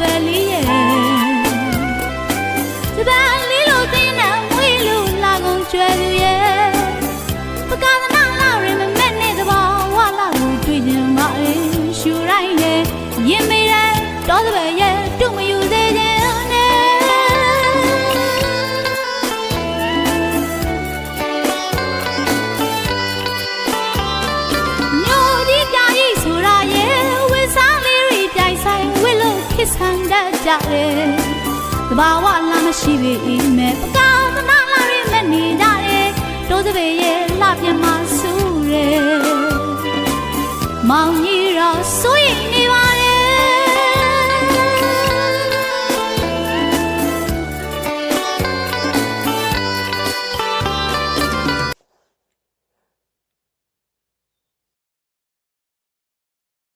ပဲလေးရဲ့တပန်လေးလို့သိနာမွေးလို့လာကုန်ကျွယ်သူရဲ့ပကသနာလာရင်မမဲ့နဲ့တဘောဝလာကိုတွေ့ခြင်းမအေးရှူရိုင်းရဲ့ရင်မေးတိုင်းတော့တပန်ရဲ့တုမယူသေး ဆန်တတ်ကြတယ်တဘာဝလာမရှိပေမဲ့ပကောင်းသနာလာတွေမနေကြတယ်တော်စပယ်ရဲ့လှပြန်မှဆူတယ်မောင်ကြီးတော့ဆိုရင်